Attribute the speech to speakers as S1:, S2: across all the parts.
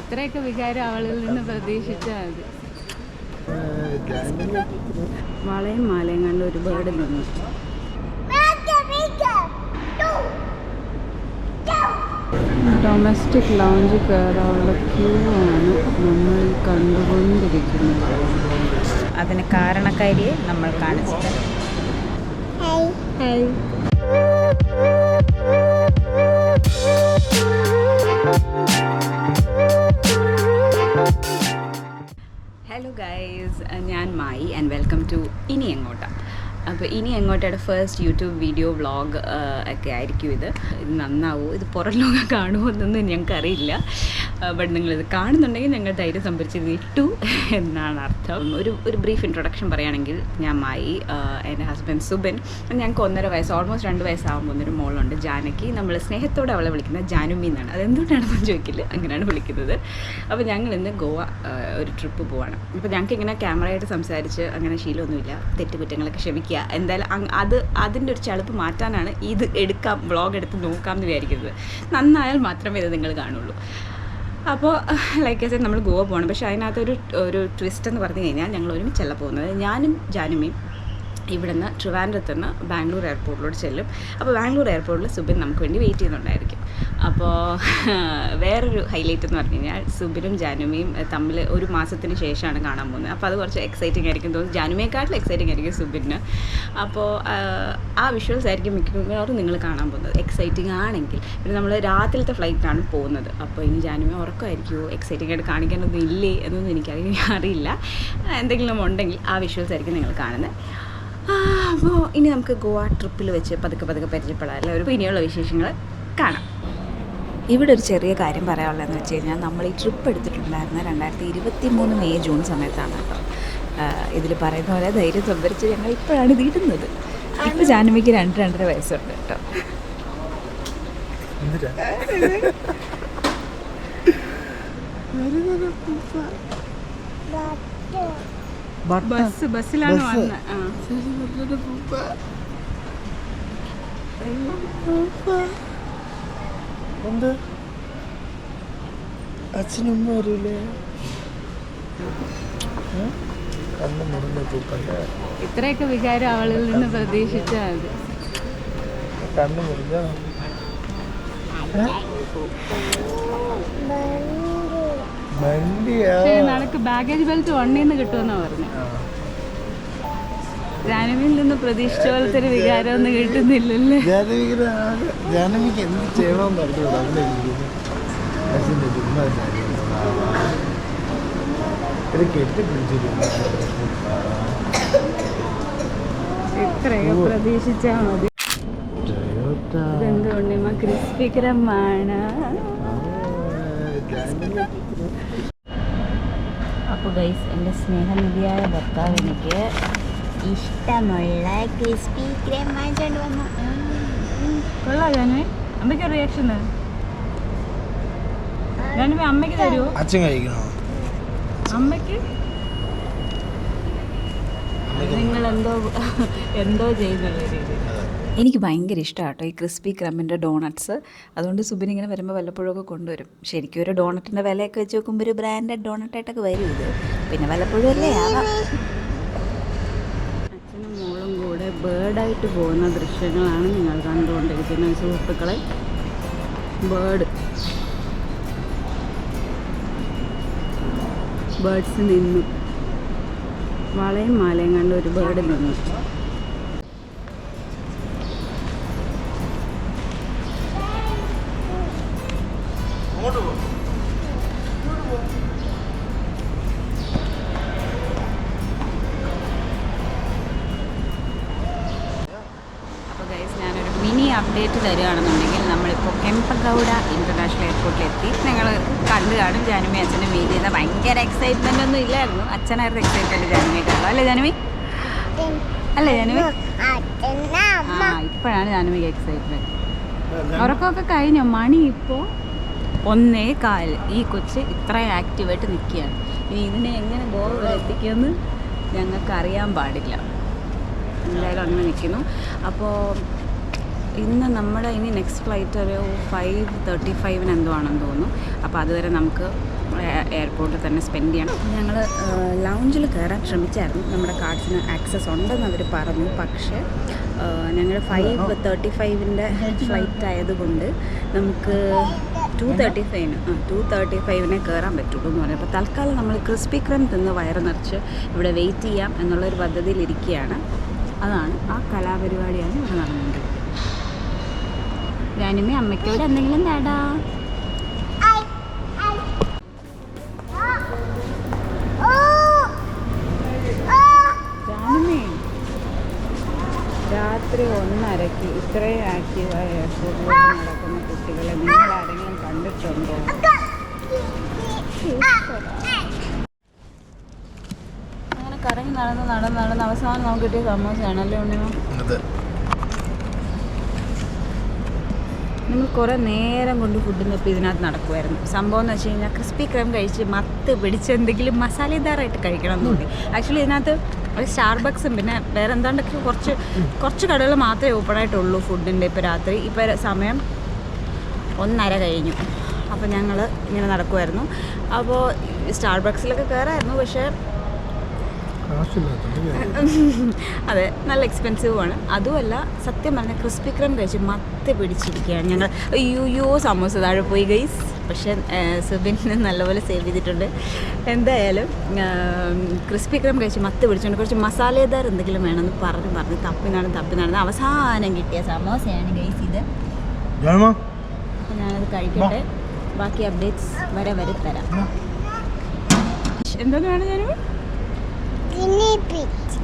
S1: ഇത്രയൊക്കെ വികാരം അവളിൽ നിന്ന് പ്രതീക്ഷിച്ചാൽ മതി വളയും മാലയും കണ്ട് ഒരുപാട് നിന്നു. ഡൊമസ്റ്റിക് ലോഞ്ച് കയറാനുള്ള ക്യൂ ആണ് നമ്മൾ കണ്ടുകൊണ്ടിരിക്കുന്നത്. അതിന് കാരണക്കാരിയെ നമ്മൾ കാണിച്ചത് ഹലോ ഗൈസ് ഞാൻ മായി ആൻഡ് വെൽക്കം ടു ഇനി എങ്ങോട്ടാ. അപ്പോൾ ഇനി എങ്ങോട്ടാണ് ഫസ്റ്റ് യൂട്യൂബ് വീഡിയോ വ്ളോഗ് ഒക്കെ ആയിരിക്കും ഇത്. ഇത് നന്നാവോ? ഇത് പുറം ലോകം കാണുമോ എന്നൊന്നും ഞങ്ങൾക്കറിയില്ല ബട്ട് നിങ്ങളിത് കാണുന്നുണ്ടെങ്കിൽ ഞങ്ങൾ ധൈര്യം സംഭരിച്ചത് ഇട്ടു എന്നാണ് അർത്ഥം. ഒരു ഒരു ബ്രീഫ് ഇൻട്രൊഡക്ഷൻ പറയുകയാണെങ്കിൽ ഞാൻ മായി എന്റെ ഹസ്ബൻഡ് സുബൻ. ഞങ്ങൾക്ക് ഒന്നര വയസ്സ് ഓൾമോസ്റ്റ് രണ്ട് വയസ്സാകുമ്പോൾ ഒന്നൊരു മോളുണ്ട് ജാനകി. നമ്മൾ സ്നേഹത്തോടെ അവളെ വിളിക്കുന്നത് ജാനുമി എന്നാണ്. അതെന്തുകൊണ്ടാണെന്ന് ചോദിക്കില്ല. അങ്ങനെയാണ് വിളിക്കുന്നത്. അപ്പോൾ ഞങ്ങൾ ഇന്ന് ഗോവ ഒരു ട്രിപ്പ് പോവാണ്. അപ്പോൾ ഞങ്ങൾക്ക് ഇങ്ങനെ ക്യാമറയായിട്ട് സംസാരിച്ച് അങ്ങനെ ശീലമൊന്നുമില്ല. തെറ്റുകുറ്റങ്ങളൊക്കെ ക്ഷമിക്കുക. എന്തായാലും അത് അതിന്റെ ഒരു ചളുപ്പ് മാറ്റാനാണ് ഇത് എടുക്കാം വ്ളോഗ് എടുത്ത് നോക്കാം എന്ന് വിചാരിക്കുന്നത് നന്നായാൽ മാത്രമേ ഇത് നിങ്ങൾ കാണുള്ളൂ. അപ്പോൾ ലൈക്ക് എസ് നമ്മൾ ഗോവ പോകണം. പക്ഷേ അതിനകത്തൊരു ഒരു ട്വിസ്റ്റ് എന്ന് പറഞ്ഞു കഴിഞ്ഞാൽ ഞങ്ങൾ ഒരുമിച്ചല്ല പോകുന്നത്. ഞാനും ജാനുമിയും ഇവിടുന്ന് ട്രിവാൻഡ്രത്ത് നിന്ന് ബാംഗ്ലൂർ എയർപോർട്ടിലോട്ട് ചെല്ലും. അപ്പോൾ ബാംഗ്ലൂർ എയർപോർട്ടിൽ സുബിൻ നമുക്ക് വേണ്ടി വെയിറ്റ് ചെയ്യുന്നുണ്ടായിരിക്കും. അപ്പോൾ വേറൊരു ഹൈലൈറ്റ് എന്ന് പറഞ്ഞു കഴിഞ്ഞാൽ സുബിനും ജാനുമയും തമ്മിൽ ഒരു മാസത്തിന് ശേഷമാണ് കാണാൻ പോകുന്നത്. അപ്പോൾ അത് കുറച്ച് എക്സൈറ്റിംഗ് ആയിരിക്കും തോന്നുന്നു. ജാനുമയെക്കാട്ടിലും എക്സൈറ്റിംഗ് ആയിരിക്കും സുബിന്. അപ്പോൾ ആ വിഷ്വൽസ് ആയിരിക്കും മിക്കവാറും നിങ്ങൾ കാണാൻ പോകുന്നത്. എക്സൈറ്റിംഗ് ആണെങ്കിൽ. പിന്നെ നമ്മൾ രാത്രിയിലത്തെ ഫ്ലൈറ്റാണ് പോകുന്നത്. അപ്പോൾ ഇനി ജാനുമി ഉറക്കമായിരിക്കുമോ എക്സൈറ്റിംഗ് ആയിട്ട് കാണിക്കാനൊന്നും ഇല്ലേ എന്നൊന്നും എനിക്കറിയില്ല. എന്തെങ്കിലും ഉണ്ടെങ്കിൽ ആ വിഷ്വൽസ് ആയിരിക്കും നിങ്ങൾ കാണുന്നത്. അപ്പോൾ ഇനി നമുക്ക് ഗോവ ട്രിപ്പിൽ വെച്ച് പതുക്കെ പതുക്കെ പരിചയപ്പെടാം ഒരു ഇനിയുള്ള വിശേഷങ്ങൾ കാണാം. ഇവിടെ ഒരു ചെറിയ കാര്യം പറയാനുള്ളതെന്ന് വെച്ച് കഴിഞ്ഞാൽ നമ്മൾ ഈ ട്രിപ്പ് എടുത്തിട്ടുണ്ടായിരുന്ന രണ്ടായിരത്തി ഇരുപത്തി മൂന്ന് മെയ് ജൂൺ സമയത്താണ് കേട്ടോ. ഇതിൽ പറയുന്ന പോലെ ധൈര്യം സംഭരിച്ച് ഞങ്ങൾ ഇപ്പോഴാണ് ഇത് ഇടുന്നത്. ഇപ്പോൾ ജാനുമിക്ക് രണ്ട് രണ്ടര വയസ്സുണ്ട് കേട്ടോ. ബസ് ബസ്സിലാണ് വന്നത്
S2: എന്ത്? അച്ഛനും അറിയില്ലേ
S1: ഇത്രയൊക്കെ വികാരം അവളിൽ നിന്ന് പ്രതീക്ഷിച്ചാൽ മതി
S2: കണ്ണു മുറിഞ്ഞ?
S1: നടക്ക് ബാഗേജ് ബെൽറ്റ് വണ്ണിന്ന് കിട്ടുമെന്നാ പറഞ്ഞു. ജാനവിയിൽ നിന്ന് പ്രതീക്ഷിച്ച പോലത്തെ ഒരു വികാരം ഒന്നും കിട്ടുന്നില്ലല്ലേ
S2: ജാനവിക്ക് എന്ത് ചെയ്യണമെന്ന്
S1: ഇത്രയൊക്കെ പ്രതീക്ഷിച്ചാ മതി. ക്രിസ്പികരമാണ് അപ്പോൾ ഗൈസ് എന്റെ സ്നേഹനിധിയായ ഭർത്താവ് എനിക്ക് ഇഷ്ടമുള്ള ക്രിസ്പി ക്രീം വാങ്ങിച്ചുകൊണ്ട് വന്നു. കൊള്ളാം ജാനുവി അമ്മയ്ക്ക് റിയാക്ഷൻ ജാനുവി അമ്മയ്ക്ക് തരുമോ
S2: അച്ഛൻ കഴിക്കണോ?
S1: അമ്മയ്ക്ക്? നിങ്ങൾ എന്തോ എന്തോ ചെയ്യുന്നുള്ള രീതിയിൽ. എനിക്ക് ഭയങ്കര ഇഷ്ടമാണ് കേട്ടോ ഈ ക്രിസ്പി ക്രമ്മിന്റെ ഡോണട്ട്സ് അതുകൊണ്ട് സുബിൻ ഇങ്ങനെ വരുമ്പോൾ വല്ലപ്പോഴൊക്കെ കൊണ്ടുവരും. ശരിക്കും ഒരു ഡോണറ്റിന്റെ വിലയൊക്കെ വെച്ച് നോക്കുമ്പോൾ ഒരു ബ്രാൻഡഡ് ഡോണറ്റായിട്ടൊക്കെ വരും ഇത്. പിന്നെ വല്ലപ്പോഴും അല്ലേ അച്ഛനും മോളും കൂടെ ബേർഡായിട്ട് പോകുന്ന ദൃശ്യങ്ങളാണ് നിങ്ങൾ കണ്ടുകൊണ്ടിരിക്കുന്നത് സുഹൃത്തുക്കളെ. ബേർഡ്. ബേർഡ്സ് നിന്നു. വളയും മാലയും കണ്ട് ഒരു ബേർഡ് നിന്നു. അപ്പോൾ ഗൈസ് ഞാനൊരു മിനി അപ്ഡേറ്റ് തരികയാണെന്നുണ്ടെങ്കിൽ നമ്മളിപ്പോൾ കെമ്പഗൗഡ ഇന്റർനാഷണൽ എയർപോർട്ടിൽ എത്തി ഞങ്ങൾ കണ്ടു കാണും. ജാനുമി അച്ഛനെ മീറ്റ് ചെയ്ത ഭയങ്കര എക്സൈറ്റ്മെന്റ് ഒന്നും ഇല്ലായിരുന്നു. അച്ഛനായിരുന്നു എക്സൈറ്റ്മെന്റ് ജാനുമിക്കാണല്ലോ അല്ലേ ജാനുമി? അല്ലേ ജാനുമി? ആ ഇപ്പോഴാണ് ജാനുമിക്ക് എക്സൈറ്റ്മെന്റ് ഉറക്കമൊക്കെ കഴിഞ്ഞോ? മണി ഇപ്പോൾ ഒന്നേ കാൽ ഈ കൊച്ച് ഇത്ര ആക്റ്റീവായിട്ട് നിൽക്കുകയാണ്. ഇനി ഇതിനെ എങ്ങനെ ഗോവ എത്തിക്കുമെന്ന് ഞങ്ങൾക്ക് അറിയാൻ പാടില്ല. എന്തായാലും അങ്ങനെ നിൽക്കുന്നു. അപ്പോൾ ഇന്ന് നമ്മുടെ ഇനി നെക്സ്റ്റ് ഫ്ലൈറ്റ് ഒരു ഫൈവ് തേർട്ടി ഫൈവിന് എന്തോ ആണെന്ന് തോന്നുന്നു. അപ്പോൾ അതുവരെ നമുക്ക് എയർപോർട്ടിൽ തന്നെ സ്പെൻഡ് ചെയ്യണം. ഞങ്ങൾ ലൗഞ്ചിൽ കയറാൻ ശ്രമിച്ചായിരുന്നു. നമ്മുടെ കാർഡ്സിന് ആക്സസ് ഉണ്ടെന്ന് അവർ പറഞ്ഞു. പക്ഷേ ഞങ്ങൾ ഫൈവ് തേർട്ടി ഫൈവിന്റെ ഫ്ലൈറ്റ് ആയതുകൊണ്ട് നമുക്ക് ടു തേർട്ടി ഫൈവിന് ടു തേർട്ടി ഫൈവിനെ കയറാൻ പറ്റുള്ളൂ എന്ന് പറഞ്ഞു. അപ്പോൾ തൽക്കാലം നമ്മൾ ക്രിസ്പി ക്രം തിന്ന് വയറ് നിറച്ച് ഇവിടെ വെയിറ്റ് ചെയ്യാം എന്നുള്ളൊരു പദ്ധതിയിലിരിക്കുകയാണ് അതാണ് ആ കലാപരിപാടിയാണ് ഇവിടെ നടന്നുകൊണ്ടിരിക്കുന്നത്. ഞാനിമ്മ അമ്മയ്ക്കോട് എന്തെങ്കിലും നേടാ? രാത്രി ഒന്നരക്ക് ഇത്രയും ആക്റ്റീവായ നടക്കുന്ന കുട്ടികളെ നിങ്ങൾ കണ്ടിട്ടുണ്ടോ അങ്ങനെ കറങ്ങി നടന്ന് നടന്ന് നടന്ന് അവസാനം നമുക്ക് കിട്ടിയ സമോസയാണ് അല്ലേ
S2: അതെ.
S1: നമ്മൾ കുറേ നേരം കൊണ്ട് ഫുഡ് തപ്പി ഇതിനകത്ത് നടക്കുമായിരുന്നു സംഭവം എന്ന് വെച്ച് കഴിഞ്ഞാൽ ക്രിസ്പി ക്രം കഴിച്ച് മത്ത് പിടിച്ച് എന്തെങ്കിലും മസാലേദാറായിട്ട് കഴിക്കണം എന്ന് തോന്നി. ആക്ച്വലി ഇതിനകത്ത് ഒരു സ്റ്റാർബക്സും പിന്നെ വേറെ എന്താണ്ടൊക്കെ കുറച്ച് കുറച്ച് കടകൾ മാത്രമേ ഓപ്പൺ ആയിട്ടുള്ളൂ ഫുഡിന്റെ ഇപ്പോൾ രാത്രി. ഇപ്പോൾ സമയം ഒന്നര കഴിഞ്ഞു. അപ്പോൾ ഞങ്ങൾ ഇങ്ങനെ നടക്കുമായിരുന്നു അപ്പോൾ സ്റ്റാർ ബക്സിലൊക്കെ കയറായിരുന്നു പക്ഷേ. അതെ നല്ല എക്സ്പെൻസീവുമാണ് അതുമല്ല സത്യം പറഞ്ഞാൽ ക്രിസ്പി ക്രം കഴിച്ച് മത്തി പിടിച്ചിരിക്കുകയാണ് ഞങ്ങൾ അയ്യോ യോ സമോസ താഴെ പോയി ഗൈസ് പക്ഷേ സുബിന് നല്ലപോലെ സേവ് ചെയ്തിട്ടുണ്ട്. എന്തായാലും ക്രിസ്പി ക്രം കഴിച്ച് മത്ത് പിടിച്ചുകൊണ്ട് കുറച്ച് മസാലേദാർ എന്തെങ്കിലും വേണമെന്ന് പറഞ്ഞ് പറഞ്ഞ് തപ്പി നടന്ന് തപ്പി നടന്ന് അവസാനം കിട്ടിയ സമോസയാണ് ഗൈസ് ഇത്. ഞാനത് കഴിക്കട്ടെ. ബാക്കി അപ്ഡേറ്റ്സ് വരെ വരെ തരാം എന്തൊക്കെ വേണം ഞാൻ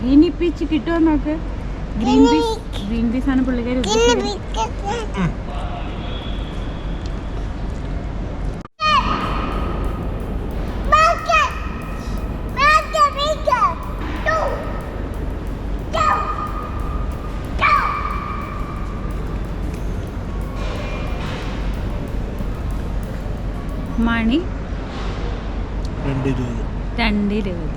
S1: ഗ്രീനി പീച്ച് കിട്ടുമോ നോക്ക്. ഗ്രീൻ പീസ് ഗ്രീൻ പീസ് ആണ് പുള്ളിക്കാരി മണി
S2: രണ്ട് ഇരുപത്
S1: രണ്ട് ഇരുപത്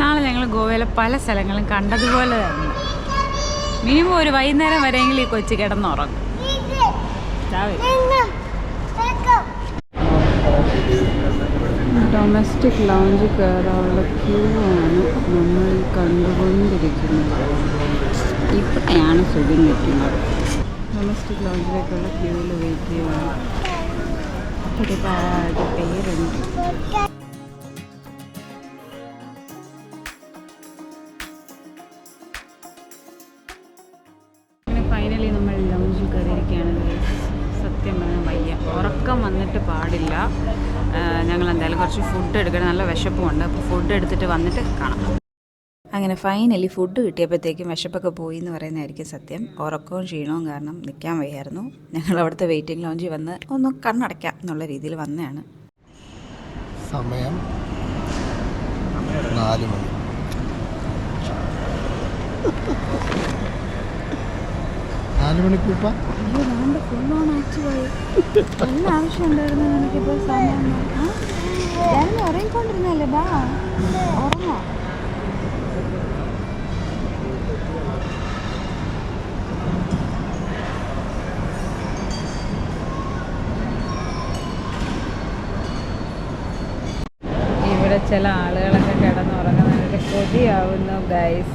S1: നാളെ ഞങ്ങൾ ഗോവയിലെ പല സ്ഥലങ്ങളും കണ്ടതുപോലെ തന്നെ. മിനിമം ഒരു വൈകുന്നേരം വരെയെങ്കിലും ഈ കൊച്ചു കിടന്നുറങ്ങും. രാവിലെ ഡൊമസ്റ്റിക് ലോഞ്ച് കയറാനുള്ള ക്യൂ ആണ് നമ്മൾ കണ്ടുകൊണ്ടിരിക്കുന്നത്. ഇപ്പോഴാണ് സുഖം നിൽക്കുന്നത് ഡൊമസ്റ്റിക് ലോഞ്ചിലേക്കുള്ള ക്യൂവിൽ വെയിറ്റ് ചെയ്യുകയാണ് ഒരുപാട് പേരുണ്ട്. കുറച്ച് ഫുഡ് എടുക്കണം. നല്ല വിശപ്പുമുണ്ട് അപ്പോൾ ഫുഡ് എടുത്തിട്ട് വന്നിട്ട് കാണാം. അങ്ങനെ ഫൈനലി ഫുഡ് കിട്ടിയപ്പോഴത്തേക്കും വിശപ്പൊക്കെ പോയി എന്ന് പറയുന്നതായിരിക്കും സത്യം. ഉറക്കവും ക്ഷീണവും കാരണം നിൽക്കാൻ വയ്യായിരുന്നു. ഞങ്ങൾ അവിടുത്തെ വെയിറ്റിംഗ് ലോഞ്ചിൽ വന്ന് ഒന്ന് കണ്ണടയ്ക്കാം എന്നുള്ള രീതിയിൽ വന്നതാണ്.
S2: സമയം നാല് മണി. നാല് മണിക്കൂപ്പ
S1: അയ്യോ വേണ്ട ഫുൾ ഓൺ ആക്റ്റീവായി നല്ല ആവശ്യം ഉണ്ടായിരുന്നു. എനിക്കിപ്പോൾ സമയം ഞാൻ ഉറങ്ങിക്കൊണ്ടിരുന്നല്ലേ? ബാ ഉറങ്ങോ? ഇവിടെ ചില ആളുകളൊക്കെ കിടന്നുറങ്ങുന്നതിന് കൊതിയാവുന്നു ഗൈസ്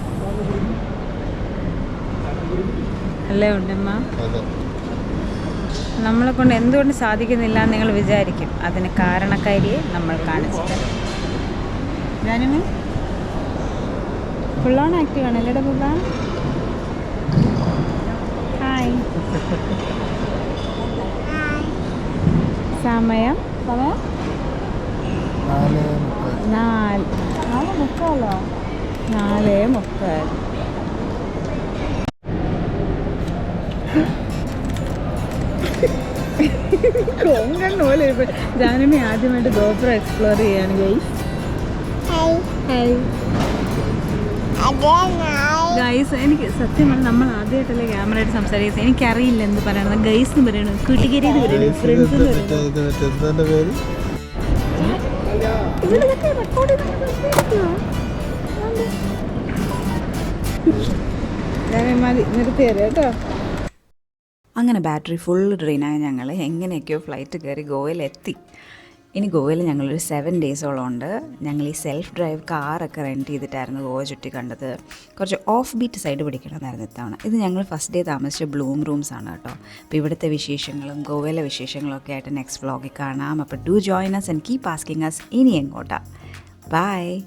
S1: അല്ലേ ഉണ്ടമ്മ നമ്മളെ കൊണ്ട് എന്തുകൊണ്ട് സാധിക്കുന്നില്ല എന്ന് നിങ്ങൾ വിചാരിക്കും. അതിന് കാരണക്കാരിയെ നമ്മൾ കാണിച്ചിട്ട്. ഫുൾ ഓൺ ആക്റ്റീവ് ആണ് അല്ലേടെ ബുബ ഹായ് സമയം? സമയം?
S2: നാല്.
S1: നാല് മുക്കാലോ? നാല് മുക്കാൽ. കോങ്കണ്ണ പോലെ ഇപ്പൊ ജാനമി ആദ്യമായിട്ട് ഗോപുര എക്സ്പ്ലോർ ചെയ്യാണ് ഗൈസ് ഗൈസ് എനിക്ക് സത്യം പറഞ്ഞാൽ നമ്മൾ ആദ്യമായിട്ടല്ലേ ക്യാമറയായിട്ട് സംസാരിക്കുന്നത്. എനിക്കറിയില്ല എന്ത് പറയണത്. ഗൈസ് എന്ന് പറയണത്. കുട്ടികരി എന്ന് ഫ്രണ്ട്സ്
S3: ഞാൻ മതി കേട്ടോ.
S1: അങ്ങനെ ബാറ്ററി ഫുൾ ഡ്രെയിനായ ഞങ്ങൾ എങ്ങനെയൊക്കെയോ ഫ്ലൈറ്റ് കയറി ഗോവയിലെത്തി. ഇനി ഗോവയിൽ ഞങ്ങളൊരു സെവൻ ഡേയ്സോളം ഉണ്ട്. ഞങ്ങൾ ഈ സെൽഫ് ഡ്രൈവ് കാറൊക്കെ റെന്റ് ചെയ്തിട്ടായിരുന്നു ഗോവ ചുറ്റി കണ്ടത്. കുറച്ച് ഓഫ് ബീറ്റ് സൈഡ് പിടിക്കണമെന്നായിരുന്നു ഇത്തവണ. ഇത് ഞങ്ങൾ ഫസ്റ്റ് ഡേ താമസിച്ച ബ്ലൂം റൂംസ് ആണ് കേട്ടോ. അപ്പോൾ ഇവിടുത്തെ വിശേഷങ്ങളും ഗോവയിലെ വിശേഷങ്ങളും ഒക്കെ ആയിട്ട് നെക്സ്റ്റ് വ്ളോഗിൽ കാണാം. അപ്പോൾ do join us and keep asking us ഇനി എങ്ങോട്ടാ. ബൈ